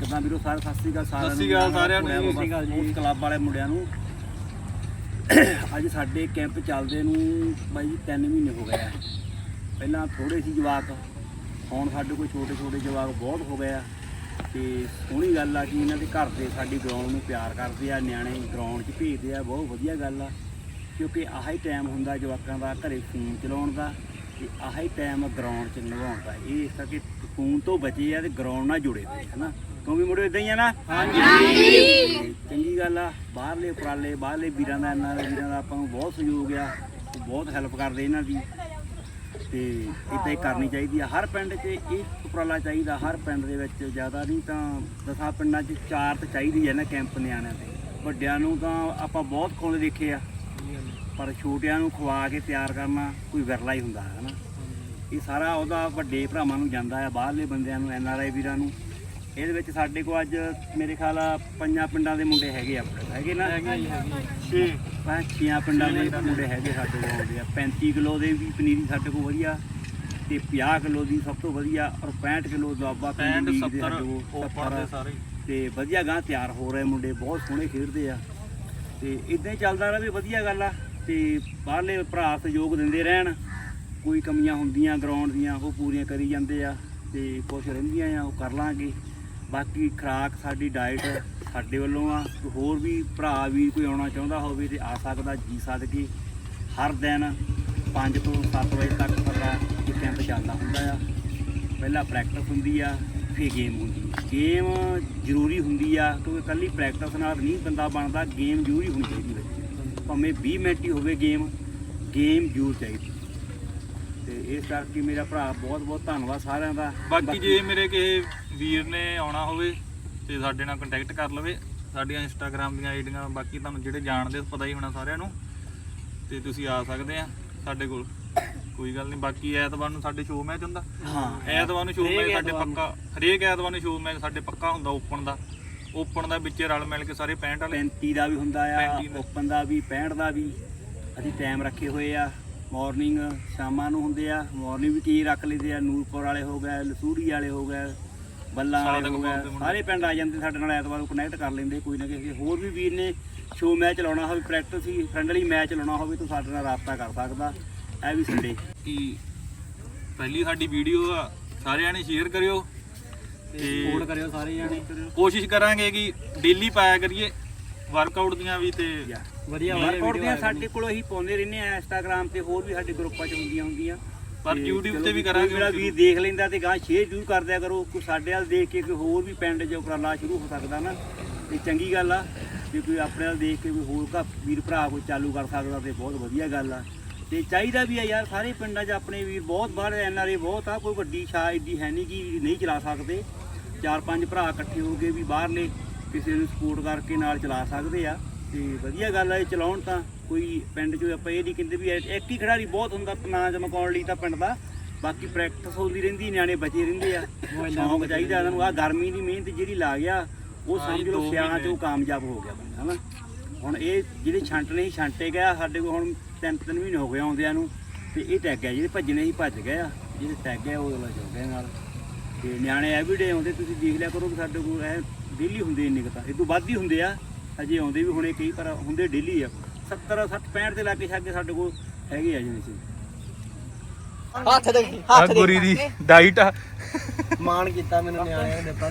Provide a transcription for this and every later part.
ਕਿਦਾਂ ਵੀਰੋ? ਸਾਰੇ ਸਤਿ ਸ੍ਰੀ ਅਕਾਲ ਸਾਰਿਆਂ ਸਤਿ ਸ੍ਰੀ ਅਕਾਲ ਸਾਰਿਆਂ ਨੂੰ। ਸਤਿ ਸ੍ਰੀ ਅਕਾਲ ਜੀ। ਕਲੱਬ ਵਾਲੇ ਮੁੰਡਿਆਂ ਨੂੰ। ਅੱਜ ਸਾਡੇ ਕੈਂਪ ਚੱਲਦੇ ਨੂੰ ਬਾਈ ਜੀ 3 ਮਹੀਨੇ ਹੋ ਗਏ ਆ। ਪਹਿਲਾਂ ਥੋੜੇ ਸੀ ਜਵਾਕ ਹੁਣ ਸਾਡੇ ਕੋਲ ਛੋਟੇ ਛੋਟੇ ਜਵਾਕ ਬਹੁਤ ਹੋ ਗਏ ਆ। ਤੇ ਸੋਹਣੀ ਗੱਲ ਆ ਕਿ ਇਹਨਾਂ ਦੇ ਘਰ ਦੇ ਸਾਡੀ ਗਰਾਊਂਡ ਨੂੰ ਪਿਆਰ ਕਰਦੇ ਆ ਨਿਆਣੇ ਗਰਾਊਂਡ 'ਚ ਭੇਜਦੇ ਆ ਬਹੁਤ ਵਧੀਆ ਗੱਲ ਆ। ਕਿਉਂਕਿ ਆਹ ਹੀ ਟਾਈਮ ਹੁੰਦਾ ਜਵਾਕਾਂ ਦਾ ਘਰੇ ਫੋਨ ਚਲਾਉਣ ਦਾ ਤੇ ਆਹ ਹੀ ਟਾਈਮ ਗਰਾਊਂਡ 'ਚ ਲਗਾਉਣ ਦਾ। ਇਹ ਇਸ ਕਰਕੇ ਫੋਨ ਤੋਂ ਬਚੇ ਆ ਤੇ ਗਰਾਊਂਡ ਨਾਲ ਜੁੜੇ ਹੋਏ ਹਨਾ? ਕਿਉਂ ਵੀ ਮੁੰਡੇ ਇਦਾਂ ਹੀ ਆ ਨਾ? ਹਾਂਜੀ। ਚੰਗੀ ਗੱਲ ਆ ਬਾਹਰਲੇ ਉਪਰਾਲੇ ਬਾਹਰਲੇ ਵੀਰਾਂ ਦਾ ਇਹਨਾਂ ਦੇ ਵੀਰਾਂ ਦਾ ਆਪਾਂ ਨੂੰ ਬਹੁਤ ਸਹਿਯੋਗ ਆ ਬਹੁਤ ਹੈਲਪ ਕਰਦੇ ਇਹਨਾਂ ਦੀ। ਤੇ ਇਦਾਂ ਹੀ ਕਰਨੀ ਚਾਹੀਦੀ ਆ। ਹਰ ਪਿੰਡ 'ਚ ਇਹ ਉਪਰਾਲਾ ਚਾਹੀਦਾ ਹਰ ਪਿੰਡ ਦੇ ਵਿੱਚ ਜ਼ਿਆਦਾ ਨਹੀਂ ਤਾਂ ਦਸਾਂ ਪਿੰਡਾਂ 'ਚ ਚਾਰ ਤਾਂ ਚਾਹੀਦੀ ਹੈ ਨਾ ਕੈਂਪ ਨਿਆਣਿਆਂ ਦੇ ਵੱਡਿਆਂ ਨੂੰ ਤਾਂ ਆਪਾਂ ਬਹੁਤ ਕੋਲ ਦੇਖੇ ਆ। ਪਰ ਛੋਟਿਆਂ ਨੂੰ ਖਵਾ ਕੇ ਤਿਆਰ ਕਰਨਾ ਕੋਈ ਵਿਰਲਾ ਹੀ ਹੁੰਦਾ ਹੈ ਨਾ ਇਹ ਸਾਰਾ ਉਹਦਾ ਵੱਡੇ ਭਰਾਵਾਂ ਨੂੰ ਜਾਂਦਾ ਆ ਬਾਹਰਲੇ ਬੰਦਿਆਂ ਨੂੰ ਐਨ ਆਰ ਆਈ ਵੀਰਾਂ ਨੂੰ। ਇਹਦੇ ਵਿੱਚ ਸਾਡੇ ਕੋਲ ਅੱਜ ਮੇਰੇ ਖਿਆਲ ਆ ਪੰਜਾਂ ਪਿੰਡਾਂ ਦੇ ਮੁੰਡੇ ਹੈਗੇ ਆ। ਹੈਗੇ ਨਾ? ਛੇ। ਪੰਜ ਛੀਆਂ ਪਿੰਡਾਂ ਦੇ ਮੁੰਡੇ ਹੈਗੇ ਸਾਡੇ ਕੋਲ ਆਉਂਦੇ ਆ। 35 ਕਿਲੋ ਦੇ ਵੀ ਪਨੀਰੀ ਸਾਡੇ ਕੋਲ ਵਧੀਆ ਤੇ 50 ਕਿਲੋ ਦੀ ਸਭ ਤੋਂ ਵਧੀਆ ਔਰ 65 ਕਿਲੋ ਦੁਆਬਾ 65 ਦੇ 70 ਸਾਡੇ ਕੋਲ ਉੱਪਰ ਦੇ ਸਾਰੇ। ਤੇ ਵਧੀਆ ਗਾਂ ਤਿਆਰ ਹੋ ਰਹੇ ਮੁੰਡੇ ਬਹੁਤ ਸੋਹਣੇ ਖੇਡਦੇ ਆ। ਤੇ ਇਦਾਂ ਹੀ ਚੱਲਦਾ ਰਹੇ ਵਧੀਆ ਗੱਲ ਆ। ਤੇ ਬਾਹਰਲੇ ਭਰਾ ਸਹਿਯੋਗ ਦਿੰਦੇ ਰਹਿਣ। ਕੋਈ ਕਮੀਆਂ ਹੁੰਦੀਆਂ ਗਰਾਊਂਡ ਦੀਆਂ ਉਹ ਪੂਰੀਆਂ ਕਰੀ ਜਾਂਦੇ ਆ। ਤੇ ਕੁਝ ਰਹਿੰਦੀਆਂ ਆ ਉਹ ਕਰ ਲਾਂਗੇ। ਬਾਕੀ ਖਰਾਕ ਸਾਡੀ ਡਾਈਟ ਸਾਡੇ ਵੱਲੋਂ ਆ। ਹੋਰ ਵੀ ਭਰਾ ਵੀ ਕੋਈ ਆਉਣਾ ਚਾਹੁੰਦਾ ਹੋਵੇ ਤੇ ਆ ਸਕਦਾ, ਜੀ ਸਦਕੇ ਹਰ ਦਿਨ 5 ਤੋਂ 7 ਵਜੇ ਤੱਕ ਸਾਡਾ ਇਹ ਕੈਂਪ ਚੱਲਦਾ ਹੁੰਦਾ ਆ। ਪਹਿਲਾਂ ਪ੍ਰੈਕਟਿਸ ਹੁੰਦੀ ਆ, ਫਿਰ ਗੇਮ ਹੁੰਦੀ। ਗੇਮ ਜ਼ਰੂਰੀ ਹੁੰਦੀ ਆ, ਕਿਉਂਕਿ ਕੱਲੀ ਪ੍ਰੈਕਟਿਸ ਨਾਲ ਨਹੀਂ ਬੰਦਾ ਬਣਦਾ ਗੇਮ ਜ਼ਰੂਰੀ ਹੋਣੀ ਚਾਹੀਦੀ ਭਾਵੇਂ 20 ਮਿੰਟ ਹੀ ਹੋਵੇ ਗੇਮ ਗੇਮ ਜ਼ਰੂਰ ਚਾਹੀਦੀ। ਤੇ ਇਸ ਕਰਕੇ ਮੇਰਾ ਭਰਾ ਬਹੁਤ ਬਹੁਤ ਧੰਨਵਾਦ ਸਾਰਿਆਂ ਦਾ। ਬਾਕੀ ਜੇ ਮੇਰੇ ਕਿਸੇ ਵੀਰ ਨੇ ਆਉਣਾ ਹੋਵੇ ਤੇ ਸਾਡੇ ਨਾਲ ਕੰਟੈਕਟ ਕਰ ਲਵੇ। ਸਾਡੀਆਂ ਇੰਸਟਾਗ੍ਰam ਦੀਆਂ ਆਈਡੀਆਂ ਬਾਕੀ ਤੁਹਾਨੂੰ ਜਿਹੜੇ ਜਾਣਦੇ ਪਤਾ ਹੀ ਹੋਣਾ ਸਾਰਿਆਂ ਨੂੰ। ਤੇ ਤੁਸੀਂ ਆ ਸਕਦੇ ਆ ਸਾਡੇ ਕੋਲ। ਕੋਈ ਗੱਲ ਨਹੀਂ ਬਾਕੀ ਐਤਵਾਰ ਨੂੰ ਸਾਡੇ ਸ਼ੋਅ ਮੈਚ ਹੁੰਦਾ। ਹਾਂ। ਐਤਵਾਰ ਨੂੰ ਸ਼ੋਅ ਮੈਚ ਸਾਡੇ। ਪੱਕਾ ਹਰੇਕ ਐਤਵਾਰ ਨੂੰ ਸ਼ੋਅ ਮੈਚ ਸਾਡੇ ਪੱਕਾ ਹੁੰਦਾ ਓਪਨ ਦਾ। ਓਪਨ ਦਾ ਵਿੱਚ ਰਲ ਮਿਲ ਕੇ ਸਾਰੇ 65 ਵਾਲੇ। 35 ਦਾ ਵੀ ਹੁੰਦਾ ਆ 35 ਦਾ। ਓਪਨ ਦਾ ਵੀ 65 ਦਾ ਵੀ। ਅਸੀਂ ਟਾਈਮ ਰੱਖੇ ਹੋਏ ਆ। ਮਾਰਨਿੰਗ ਸ਼ਾਮਾਂ ਨੂੰ ਹੁੰਦੇ ਆ ਮਾਰਨਿੰਗ ਵੀ ਕੀ ਰੱਖ ਲਈਦੇ ਆ ਨੂਰਪੁਰ ਵਾਲੇ ਹੋ ਗਏ ਲਸੂਰੀ ਵਾਲੇ ਹੋ ਗਏ ਬੱਲਾਂ ਵਾਲੇ ਹੋ ਗਏ। ਸਾਰੇ ਪਿੰਡ ਆ ਜਾਂਦੇ ਸਾਡੇ ਨਾਲ ਐਤਵਾਰ ਨੂੰ ਕਨੈਕਟ ਕਰ ਲੈਂਦੇ ਕੋਈ ਨਾ ਕਿਸੇ ਹੋਰ ਵੀ ਵੀਰ ਨੇ ਸ਼ੋਅ ਮੈਚ ਲਾਉਣਾ ਹੋਵੇ ਪ੍ਰੈਕਟਿਸ ਹੀ ਫ੍ਰੈਂਡਲੀ ਮੈਚ ਲਾਉਣਾ ਹੋਵੇ ਤਾਂ ਸਾਡੇ ਨਾਲ ਰਾਬਤਾ ਕਰ ਸਕਦਾ ਇਹ ਵੀ ਸੰਡੇ ਕਿ ਪਹਿਲੀ ਸਾਡੀ ਵੀਡੀਓ ਆ ਸਾਰਿਆਂ ਨੇ ਸ਼ੇਅਰ ਕਰਿਓ ਸਪੋਰਟ ਕਰਿਓ ਸਾਰੇ ਜਾਣੇ ਕੋਸ਼ਿਸ਼ ਕਰਾਂਗੇ ਕਿ ਡੇਲੀ ਪਾਇਆ ਕਰੀਏ ਵਰਕਆਊਟ ਦੀਆਂ ਵੀ ਤੇ ਵਧੀਆ ਵਰਕਆਊਟ ਦੀਆਂ ਸਾਡੇ ਕੋਲ ਅਸੀਂ ਪਾਉਂਦੇ ਰਹਿੰਦੇ ਆ ਇੰਸਟਾਗ੍ਰam ਤੇ ਹੋਰ ਵੀ ਸਾਡੇ ਗਰੁੱਪਾਂ 'ਚ ਹੁੰਦੀਆਂ ਹੁੰਦੀਆਂ। ਪਰ YouTube ਤੇ ਵੀ ਕਰਾਂਗੇ ਮੇਰਾ ਵੀਰ ਦੇਖ ਲੈਂਦਾ ਤੇ ਗਾਂ ਸ਼ੇਅਰ ਜ਼ਰੂਰ ਕਰ ਦਿਆ ਕਰੋ। ਕੋਈ ਸਾਡੇ ਵੱਲ ਦੇਖ ਕੇ ਕੋਈ ਹੋਰ ਵੀ ਪਿੰਡ 'ਚ ਉਪਰਾਲਾ ਸ਼ੁਰੂ ਹੋ ਸਕਦਾ ਨਾ ਇਹ ਚੰਗੀ ਗੱਲ ਆ। ਜੇ ਕੋਈ ਆਪਣੇ ਵੱਲ ਦੇਖ ਕੇ ਕੋਈ ਹੋਰ ਘਰ ਵੀਰ ਭਰਾ ਕੋਈ ਚਾਲੂ ਕਰ ਸਕਦਾ ਤੇ ਬਹੁਤ ਵਧੀਆ ਗੱਲ ਆ। ਤੇ ਚਾਹੀਦਾ ਵੀ ਆ ਯਾਰ ਸਾਰੇ ਪਿੰਡਾਂ 'ਚ ਆਪਣੇ ਵੀਰ ਬਹੁਤ ਬਾਹਰ ਐਨਆਰਏ ਬਹੁਤ ਆ ਕੋਈ ਵੱਡੀ ਸ਼ਾਹ ਏਡੀ ਹੈ ਨਹੀਂ ਕਿ ਨਹੀਂ ਚਲਾ ਸਕਦੇ। ਚਾਰ ਪੰਜ ਭਰਾ ਇਕੱਠੇ ਹੋ ਕੇ ਵੀ ਬਾਹਰਲੇ ਕਿਸੇ ਨੂੰ ਸਪੋਰਟ ਕਰਕੇ ਨਾਲ ਚਲਾ ਸਕਦੇ ਆ। ਤੇ ਵਧੀਆ ਗੱਲ ਆ ਇਹ ਚਲਾਉਣ ਤਾਂ ਕੋਈ ਪਿੰਡ 'ਚ ਆਪਾਂ ਇਹ ਨਹੀਂ ਕਹਿੰਦੇ ਵੀ ਇੱਕ ਹੀ ਖਿਡਾਰੀ ਬਹੁਤ ਹੁੰਦਾ ਨਾਂ ਚਮਕਾਉਣ ਲਈ ਤਾਂ ਪਿੰਡ ਦਾ ਬਾਕੀ ਪ੍ਰੈਕਟਿਸ ਹੁੰਦੀ ਰਹਿੰਦੀ ਨਿਆਣੇ ਬਚੇ ਰਹਿੰਦੇ ਆ। ਸ਼ੌਂਕ ਚਾਹੀਦਾ ਇਹਨਾਂ ਨੂੰ ਆ। ਗਰਮੀ ਦੀ ਮਿਹਨਤ ਜਿਹੜੀ ਲਾ ਗਿਆ ਉਹ ਹਾਂ, ਸਮਝ ਲਓ ਸਿਆਣਾ 'ਚ ਉਹ। ਕਾਮਯਾਬ ਹੋ ਗਿਆ ਬੰਦਾ ਹਨਾ? ਹੁਣ ਇਹ ਜਿਹੜੇ ਛੰਟਣੇ ਸੀ ਛੰਟੇ ਗਿਆ ਸਾਡੇ ਕੋਲ ਹੁਣ ਤਿੰਨ ਤਿੰਨ ਮਹੀਨੇ ਹੋ ਗਏ ਆਉਂਦਿਆਂ ਨੂੰ ਤੇ ਇਹ ਟੈਗ ਗਿਆ ਜਿਹੜੇ ਭੱਜਣੇ ਸੀ ਭੱਜ ਗਏ ਆ ਜਿਹੜੇ ਟੈਗ ਗਿਆ ਉਹ ਚੁੱਕ ਗਏ ਨਾਲ। ਤੇ ਨਿਆਣੇ ਐਵਰੀਡੇ ਆਉਂਦੇ ਤੁਸੀਂ ਦੇਖ ਲਿਆ ਕਰੋ ਵੀ ਸਾਡੇ ਕੋਲ ਇਹ ਡੇਲੀ ਹੁੰਦੇ ਇੰਨੇ ਕੁ ਤਾਂ ਇਹ ਤੋਂ ਵੱਧ ਹੀ ਹੁੰਦੇ ਆ। ਅਜੇ ਆਉਂਦੇ ਵੀ ਹੁਣੇ ਕਈ ਪਰ ਹੁੰਦੇ ਡੇਲੀ ਆ। 70 60 65 ਦੇ ਲਾਗੇ ਛਾਗੇ ਸਾਡੇ ਕੋਲ ਹੈਗੇ ਆ ਜਿਹੜੇ ਸੀ। ਹੱਥ ਦੇ ਆ ਗੁਰੀ ਦੀ ਡਾਈਟ ਆ। ਮਾਣ ਕੀਤਾ ਮੈਨੂੰ ਨਿਆਣਿਆਂ ਨੇ ਦਿੱਤਾ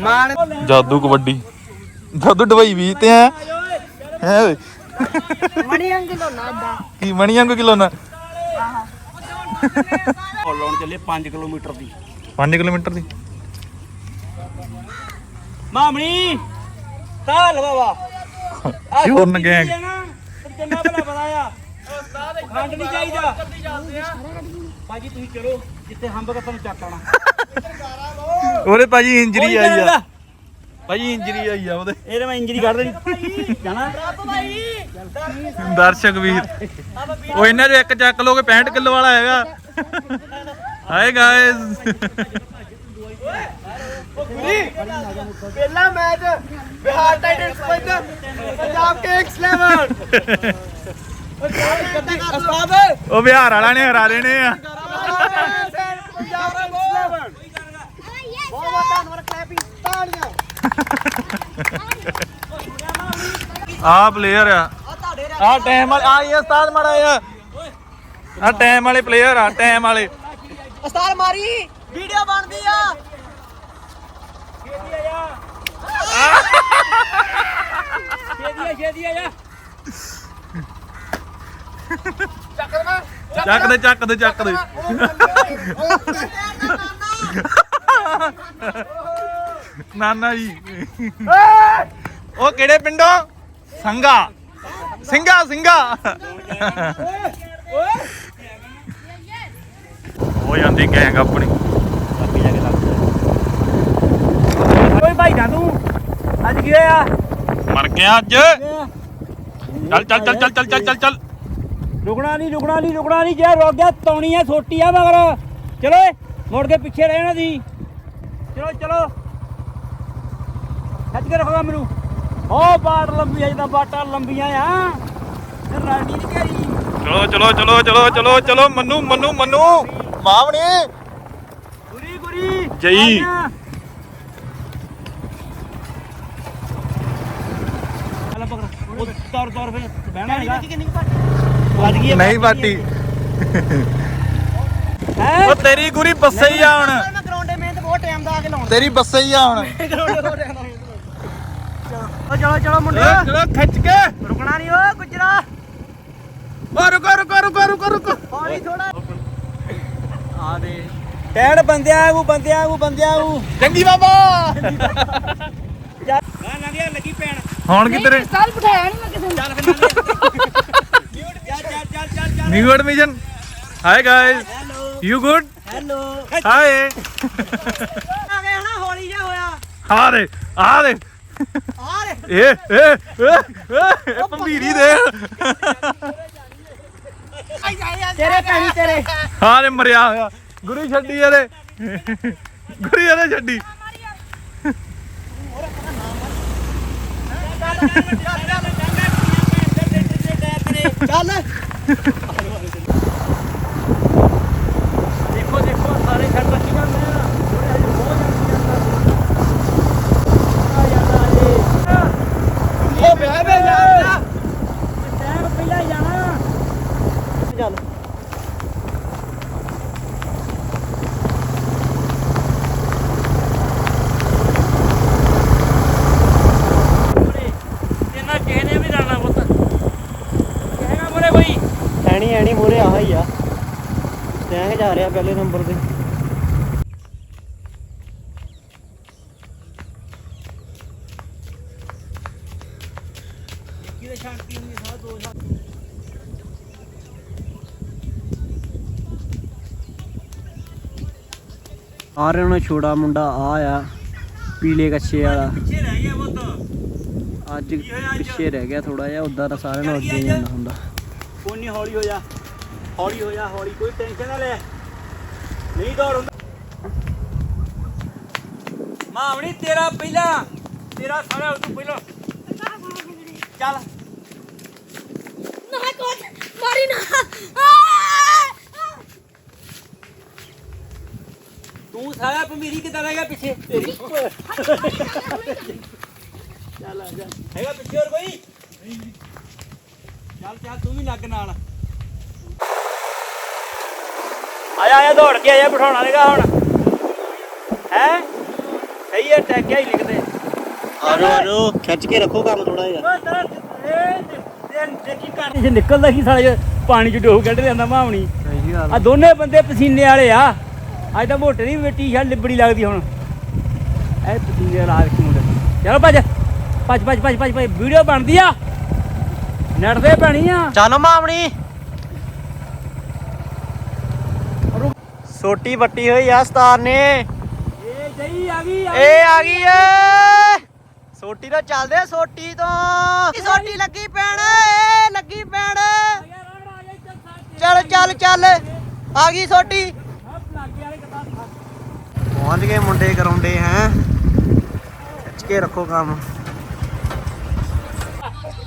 ਮਾਣ ਜਾਦੂ ਕਬੱਡੀ। ਜਾਦੂ ਡਬਈ ਵੀ ਤੇ ਆ ਹੈ ਓਏ। ਮਣੀ ਅੰਕਲ ਹੋਣਾ ਅੱਡਾ। ਕੀ ਮਣੀਆਂ ਕੋ ਕਿਲੋ ਨਾ ਫੁੱਲ ਲਾਉਣ ਚੱਲੇ 5 ਕਿਲੋਮੀਟਰ ਦੀ। 5 ਕਿਲੋਮੀਟਰ ਦੀ। ਮਾਮਣੀ ਤਾਲ ਬਾਬਾ ਚੋਰਨ ਗੈਂਗ। ਚੰਗਾ ਭਲਾ ਪਤਾ ਆ। ਖੰਡ ਨਹੀਂ ਚਾਹੀਦਾ। ਭਾਜੀ ਤੁਸੀਂ ਚਲੋ ਜਿੱਥੇ ਹੰਬ ਤੁਹਾਨੂੰ ਚੱਕ ਆਉਣਾ। ਉਹਦੇ ਭਾਜੀ ਇੰਜਰੀ ਆਈ ਆ। ਭਾਜੀ ਇੰਜਰੀ ਆਈ ਆ ਉਹਦੇ। ਇਹਦੇ ਮੈਂ ਇੰਜਰੀ ਕੱਢ ਦੇਣੀ। ਜਾਣਾ। ਦਰਸ਼ਕ ਵੀਰ। ਉਹ ਇਹਨਾਂ ਦੇ ਇੱਕ ਚੱਕ ਲੋਗੇ 65 ਕਿਲੋ ਵਾਲਾ ਹੈਗਾ। ਹਾਏ ਗਾਇਸ ਪਹਿਲਾ ਮੈਚ ਬਿਹਾਰ ਟਾਈਟਨਸ ਵਿੱਚ ਪੰਜਾਬ ਕਿੰਗਸ 11 ਉਸਤਾਦ ਉਹ ਬਿਹਾਰ ਵਾਲਾ ਨੇ ਹਰਾ ਲੈਣੇ ਆ। ਪੰਜਾਬ ਕਿੰਗਸ 11 ਬਹੁਤ ਬਹੁਤ ਧੰਨਵਾਦ ਕਲੈਪਿੰਗ ਤਾੜੀਆਂ ਆ ਪਲੇਅਰ ਆ। ਆ ਟਾਈਮ ਵਾਲੇ ਆ ਇਹ ਉਸਤਾਦ ਮਾੜਾ ਆ ਆ ਟਾਈਮ ਵਾਲੇ ਪਲੇਅਰ ਆ ਟਾਈਮ ਵਾਲੇ। ਉਸਤਾਦ ਮਾਰੀ ਵੀਡੀਓ ਬਣਦੀ ਆ। ਚੱਕ ਦੇ ਚੱਕ ਦੇ ਚੱਕ ਦੇ। ਨਾਨਾ ਜੀ। ਉਹ ਕਿਹੜੇ ਪਿੰਡੋਂ? ਸੰਗਾ। ਸਿੰਘਾ ਸਿੰਘਾ ਹੋ ਜਾਂਦੀ ਗੈਂਗ ਆਪਣੀ। ਓਏ ਭਾਈ ਨਾ ਤੂੰ ਅੱਜ ਕੀ ਹੋਇਆ? ਮਰ ਗਿਆ ਅੱਜ। ਚੱਲ ਚੱਲ ਚੱਲ ਚੱਲ ਚੱਲ ਚੱਲ ਚੱਲ ਚੱਲ। ਰੁਕਣਾ ਨਹੀਂ ਰੁਕਣਾ ਨਹੀਂ ਰੁਕਣਾ ਨਹੀਂ ਜੇ ਰੁਕ ਗਿਆ ਤੌਣੀ ਆ ਛੋਟੀ ਆ ਮਗਰ। ਚਲੋ ਮੁੜ ਕੇ ਪਿੱਛੇ ਰਹਿਣਾ ਦੀ ਚਲੋ ਚਲੋ। ਖੱਜ ਕੇ ਰੱਖੋਗਾ ਮੈਨੂੰ। ਉਹ ਬਾਟ ਲੰਬੀ ਆ ਜਿੱਦਾਂ ਬਾਟਾਂ ਲੰਬੀਆਂ ਆ। ਰਾਣੀ ਨਹੀਂ ਕਰੀ ਚਲੋ ਚਲੋ ਚਲੋ ਚਲੋ ਚਲੋ ਚਲੋ ਮੰਨੂ ਮੰਨੂ ਮੰਨੂ। ਮਾਵਣੀ ਗੁਰੀ ਗੁਰੀ। ਜਈ। ਆ ਜਾ। ਚੱਲ ਪਕੜ ਉਹ ਤੌਰ ਤੌਰ ਫੇ ਬਹਿਣਾ ਹੈਗਾ। ਵੱਜ ਗਈ ਨਹੀਂ ਵੱਜ ਗਈ। ਬਾਟੀ ਹੈ? ਉਹ ਤੇਰੀ ਗੁਰੀ ਬੱਸੇ ਹੀ ਆ ਹੁਣ। ਮੈਂ ਗਰਾਊਂਡ ਦੇ ਮਿਹਨਤ ਬਹੁਤ ਟਾਈਮ ਦਾ ਆ ਕੇ ਲਾਉਣ। ਤੇਰੀ ਬੱਸੇ ਹੀ ਆ ਹੁਣ। ਚਲੋ ਚਲੋ ਚਲੋ ਮੁੰਡੇ ਚਲੋ ਖਿੱਚ ਕੇ। ਰੁਕਣਾ ਨਹੀਂ ਓ ਗੁਜਰਾ। ਓ ਰੁਕੋ ਰੁਕੋ ਰੁਕੋ ਰੁਕੋ ਰੁਕੋ। ਪਾਣੀ ਥੋੜਾ ਆ ਦੇ। ਟੈੜ ਬੰਦਿਆਂ ਆਗੂ ਬੰਦਿਆਂ ਆਗੂ ਬੰਦਿਆਂ ਆਗੂ ਚੰਗੀ ਬਾਬਾ। ਨਾ ਨਾ ਗਿਆ ਲੱਗੀ ਪੈਣ ਹੁਣ ਕਿੱਧਰ ਸਾਲ ਬਿਠਾਇਆ ਨਹੀਂ ਮੈਂ ਕਿਸੇ ਨੂੰ। ਚੱਲ ਫਿਰ ਨਾ ਚੱਲ ਚੱਲ ਚੱਲ ਚੱਲ ਚੱਲ new admission hi guys hello you good hello hi ਆ ਗਿਆ ਨਾ ਹੌਲੀ ਜਿਹਾ ਹੋਇਆ। ਆ ਦੇ ਆ ਦੇ। ਆ ਰੇ ਏ ਏ ਏ, ਪੰਭੀਰੀ ਦੇ। ਤੇਰੇ ਪੈਣੀ ਤੇਰੇ। ਹਾਂ ਨੇ ਮਰਿਆ ਹੋਇਆ। ਗੁਰੀ ਛੱਡੀ ਇਹਦੇ। ਗੁਰੀ ਇਹਦੇ ਛੱਡੀ। ਚੱਲ। ਦੇਖੋ ਦੇਖੋ ਸਾਰੇ ਛੱਡ ਰੱਖੀ ਜਾਂਦੇ ਆ ਥੋੜੇ ਹਜੇ ਬਹੁਤ ਜਾਂਦੀ ਜਾਂਦਾ ਉਹ ਬਹਿ ਬਹਿ ਜਾ। ਪਹਿਲਾਂ ਜਾਣਾ ਚੱਲ ਇਹਨਾਂ ਕਿਸੇ ਨੇ ਵੀ ਜਾਣਾ ਪੁੱਤ ਕਹੇਗਾ ਮੋਰੇ ਕੋਈ ਐਣੀ ਐਣੀ ਮੂਰੇ ਆਹ ਹੀ ਆ ਰਿਹਾ ਪਹਿਲੇ ਨੰਬਰ ਤੇ। ਕਿਹਦੇ ਸ਼ਾਂਤੀ ਨਹੀਂ ਸਾਹ ਦੋ ਆ ਰਿਹਾ ਨਾ ਛੋਟਾ ਮੁੰਡਾ ਆ ਆ ਪੀਲੇ ਕੱਛੇ ਵਾਲਾ। ਪਿੱਛੇ ਰਹਿ ਗਿਆ ਪੁੱਤ ਅੱਜ ਪਿੱਛੇ ਰਹਿ ਗਿਆ ਥੋੜਾ ਜਿਹਾ ਉਦਾਂ ਤਾਂ ਸਾਰਿਆਂ ਨੂੰ ਅੱਗੇ ਜਾਣਾ ਹੁੰਦਾ। ਕੋਈ ਨਹੀਂ ਹੌਲੀ ਹੋ ਜਾ ਹੌਲੀ ਹੋ ਜਾ ਹੌਲੀ ਕੋਈ ਟੈਨਸ਼ਨ ਨਾ ਲੈ। ਨਹੀਂ ਦੌੜ ਹੁੰਦਾ। ਮਾਵਣੀ ਤੇਰਾ ਪਹਿਲਾਂ ਤੇਰਾ ਸਾਰਾ ਤੂੰ ਪਹਿਲਾਂ। ਚੱਲ। ਨਾ ਕੋਚ ਮਾਰੀ ਨਾ! ਤੂੰ ਸਾਰਾ ਭਮੀਰੀ ਕਿੱਦਾਂ ਰਹਿ ਗਿਆ ਪਿੱਛੇ? ਤੇਰੀ ਚੱਲ ਆ ਜਾ। ਹੈਗਾ ਪਿੱਛੇ ਹੋਰ ਕੋਈ? ਚੱਲ ਚੱਲ ਤੂੰ ਵੀ ਲੱਗ ਨਾਲ। ਆਇਆ ਆਇਆ ਦੌੜ ਕੇ ਆਇਆ ਬਿਠਾਉਣਾ ਨਹੀਂਗਾ ਹੁਣ। ਹੈ? ਸਹੀ ਹੈ ਟੈਕਿਆ ਹੀ ਲਿਖਦੇ। ਆਰੋ ਆਰੋ ਖਿੱਚ ਕੇ ਰੱਖੋ ਕੰਮ ਥੋੜਾ ਜਿਹਾ। ਇਹ ਇਹ ਦੇਖੀ ਕਰ ਜੇ ਨਿਕਲਦਾ ਸੀ ਸਾਲੇ ਪਾਣੀ ਚ ਡੋਬ ਕੱਢ ਜਾਂਦਾ ਮਾਵਣੀ ਸਹੀ ਗੱਲ ਆ। ਦੋਨੇ ਬੰਦੇ ਪਸੀਨੇ ਵਾਲੇ ਆ। ਅੱਜ ਤਾਂ ਮੋਟੇ ਦੀ ਟੀ-ਸ਼ਰਟ ਲਿਬੜੀ ਲੱਗਦੀ ਹੁਣ। ਇਹ ਪਸੀਨੇ ਵਾਲਾ ਇੱਕ ਮੁੰਡੇ। ਚਲੋ ਭੱਜ ਭੱਜ ਭੱਜ ਭੱਜ ਭੱਜ ਵੀਡੀਓ ਬਣਦੀ ਆ। ਨੈਟ ਤੇ ਬਣੀ ਆ। ਚੱਲ ਮਾਮਣੀ। ਸੋਟੀ ਵੱਟੀ ਹੋਈ ਆ ਸਤਾਰ ਨੇ। ਇਹ ਜਈ ਆ ਗਈ ਏ ਆ ਗਈ ਏ। ਸੋਟੀ ਤੋਂ ਚੱਲਦੇ ਸੋਟੀ ਤੋਂ। ਸੋਟੀ ਲੱਗੀ ਪੈਣ ਏ ਲੱਗੀ ਪੈਣ। ਚੱਲ ਚੱਲ ਚੱਲ ਆ ਗਈ ਸੋਟੀ। ਪਹੁੰਚ ਗਏ ਮੁੰਡੇ ਕਰਾਉਂਦੇ ਹੈ। ਖਿੱਚ ਕੇ ਰੱਖੋ ਕੰਮ।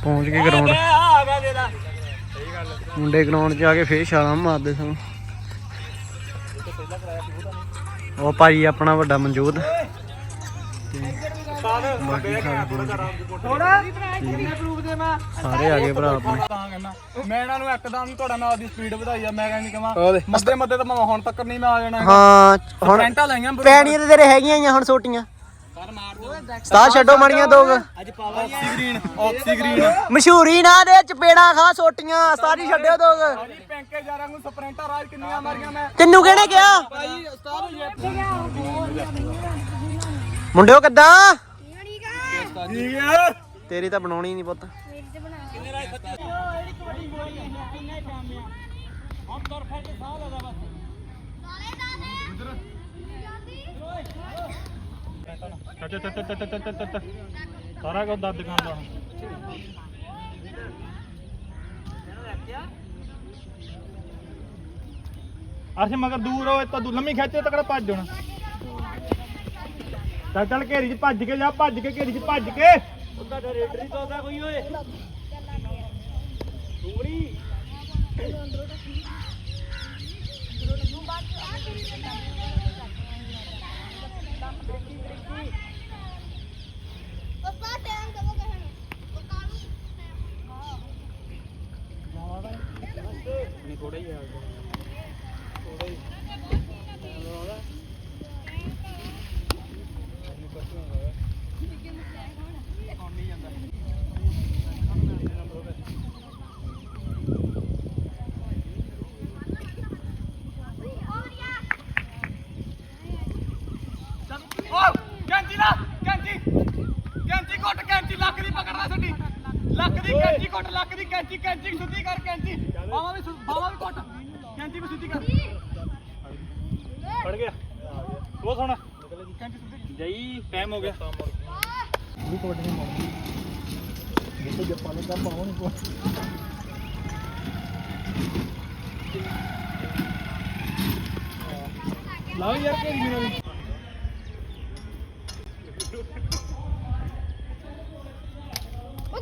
ਪਹੁੰਚ ਗਏ ਤੇਰਾ। ਮੁੰਡੇ ਗਰਾਊਂਡ 'ਚ ਆ ਕੇ ਫੇਰ ਛਾਲਾਂ ਮਾਰਦੇ ਸਨ। ਉਹ ਭਾਜੀ ਆਪਣਾ ਵੱਡਾ ਮਨਜੂਦ ਸਾਰੇ ਆ ਗਏ ਭਰਾ ਆਪਣੇ। ਮੈਂ ਇਹਨਾਂ ਨੂੰ ਇੱਕਦਮ ਹੀ ਤੁਹਾਡਾ ਨਾਲ ਦੀ ਸਪੀਡ ਵਧਾਈ ਆ ਮੈਂ ਕਹਿੰਦੀ ਕਹਾਂ ਮੱਦੇ ਮੱਦੇ ਤਾਂ ਮੈਂ ਹੁਣ ਤੱਕ ਨਹੀਂ ਮੈਂ ਆ ਜਾਣਾ ਹਾਂ ਹੁਣ ਪੈਂਟਾਂ ਲਾਈਆਂ ਪੈਣੀਆਂ ਤੇ ਤੇਰੇ ਹੈਗੀਆਂ ਹੀ ਆ ਹੁਣ ਸੋਟੀਆਂ ਸਤਾ ਛੱਡੋ ਮੜੀਆਂ ਦੋ ਕੁ। ਆਕਸੀ ਗ੍ਰੀਨ ਆਕਸੀ ਗ੍ਰੀਨ ਮਸ਼ਹੂਰੀ ਨਾ ਦੇ ਚਪੇੜਾ ਖਾ ਸੋਟੀਆਂ ਸਾਰੀ ਛੱਡਿਓ ਦੋ ਕੁ। ਭਾਜੀ ਪੈਂਕੇ ਜਾ ਨੂੰ ਸਪ੍ਰਿੰਟਰ ਰਾਜ ਕਿੰਨੀਆਂ ਮਾਰੀਆਂ ਮੈਂ। ਤੈਨੂੰ ਕਿਹਨੇ ਕਿਹਾ? ਭਾਈ ਉਸਤਾਦ ਮੁੰਡਿਓ ਕਿੱਦਾਂ? ਠੀਕ ਹੈ। ਤੇਰੀ ਤਾਂ ਬਣਾਉਣੀ ਨਹੀਂ ਪੁੱਤ। ਚੱਲ ਚੱਲ ਚੱਲ ਚੱਲ ਚੱਲ ਚੱਲ ਚੱਲ ਸਾਰਾ ਕੁਝ ਦੱਦ ਦੁਕਾਨ ਦਾ ਅਰਸ਼, ਮਗਰ ਦੂਰ ਹੋ ਤਾਂ ਦੂ ਲੰਮੀ ਖਿੱਚੇ ਤਕੜਾ ਭੱਜ ਜਾਣਾ? ਚੱਲ ਚੱਲ, ਘੇਰੀ 'ਚ ਭੱਜ ਕੇ ਜਾ, ਭੱਜ ਕੇ, ਘੇਰੀ 'ਚ ਭੱਜ ਕੇ। ਉਹਦਾ ਰੇਡਰ ਹੀ ਤੋਦਾ ਕੋਈ ਓਏ ਪਪਾ ਟਾਈਮ ਕਦੋਂ ਕਹਿਣਾ ਪਪਾ ਓ ਕੈਂਚੀ ਲਾ ਕੈਂਚੀ ਕੈਂਚੀ ਕੁੱਟ ਕੈਂਚੀ ਲੱਕ ਦੀ ਪਕੜਦਾ ਛੱਡੀ ਲੱਕ ਦੀ ਕੈਂਚੀ ਕੁੱਟ ਲੱਕ ਦੀ ਕੈਂਚੀ ਕੈਂਚੀ ਸਿੱਧੀ ਕਰ ਕੈਂਚੀ। ਬਾਵਾ ਵੀ ਬਾਵਾ ਵੀ ਕੁੱਟ ਕੈਂਚੀ ਵੀ ਸਿੱਧੀ ਕਰ। ਫੜ ਗਿਆ। ਉਹ ਸੋਣਾ ਕੈਂਚੀ ਸਿੱਧੀ ਜਈ ਟਾਈਮ ਹੋ ਗਿਆ। ਲਾਓ ਯਾਰ ਕਿਹੜੀ ਮੇਰੀ ਉਹ ਕਾਕੇ ਜੀ ਮਾਰ ਦੇ ਗੰਜੀ ਨਾ ਦੇਖੀ ਕਿ ਟਾਈਮ ਹੋਣਾ ਹੀ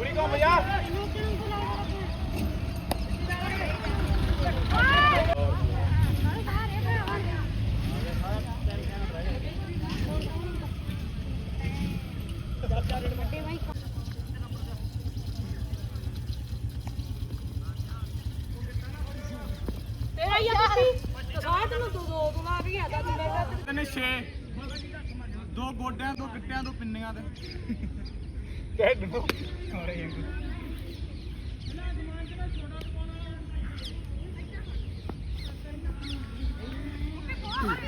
ਪੂਰੀ ਕੰਮ ਜਾ ਤੇਰਾ ਹੀ ਆ ਤੁਸੀਂ? ਸਾਹ ਨੂੰ ਦੋ ਦੋ ਬੁਲਾ ਕੇ ਆਦਾ ਤੂੰ ਮੇਰਾ ਤਨੇ 6 ਦੋ ਗੋਡਿਆਂ ਤੋਂ ਗਿੱਟਿਆਂ ਤੋਂ ਪਿੰਨੀਆਂ ਤੇ। ਢੱਡੂ